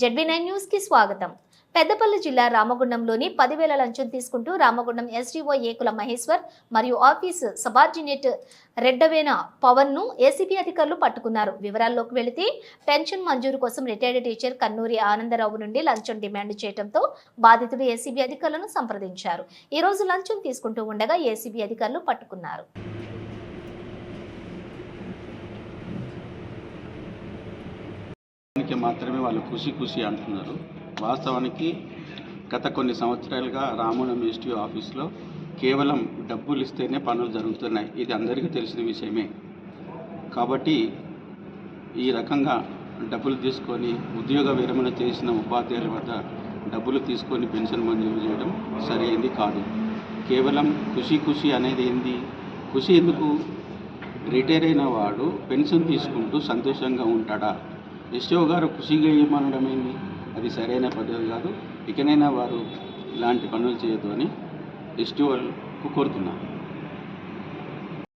ZB nine న్యూస్కి స్వాగతం. పెద్దపల్లి జిల్లా రామగుండంలోని పదివేల లంచం తీసుకుంటూ రామగుండం ఎస్డీఓ ఏకుల మహేశ్వర్ మరియు ఆఫీస్ సబార్డినేట్ రెడ్డవేన పవన్ను ఏసీబీ అధికారులు పట్టుకున్నారు. వివరాల్లోకి వెళితే పెన్షన్ మంజూరు కోసం రిటైర్డ్ టీచర్ కన్నూరి ఆనందరావు నుండి లంచం డిమాండ్ చేయడంతో బాధితుడు ఏసీబీ అధికారులను సంప్రదించారు. ఈ రోజు లంచం తీసుకుంటూ ఉండగా ఏసీబీ అధికారులు పట్టుకున్నారు. దానికి మాత్రమే వాళ్ళు ఖుషి ఖుషి అంటున్నారు. వాస్తవానికి గత కొన్ని సంవత్సరాలుగా రామగుండం ఎస్టీ ఆఫీస్లో కేవలం డబ్బులు ఇస్తేనే పనులు జరుగుతున్నాయి. ఇది అందరికీ తెలిసిన విషయమే. కాబట్టి ఈ రకంగా డబ్బులు తీసుకొని ఉద్యోగ విరమణ చేసిన ఉపాధ్యాయుల వద్ద డబ్బులు తీసుకొని పెన్షన్ మంజూరు చేయడం సరైంది కాదు. కేవలం ఖుషి ఖుషి అనేది ఏంది? ఖుషి ఎందుకు? రిటైర్ అయిన వాడు పెన్షన్ తీసుకుంటూ సంతోషంగా ఉంటాడా? ఎస్ఓ గారు ఖుషిగా ఇవ్వమనడం ఏంది అది సరైన పద్ధతి కాదు. ఇకనైనా వారు ఇలాంటి పనులు చేయొద్దు అని ఎస్టీఓలకు కోరుతున్నాను.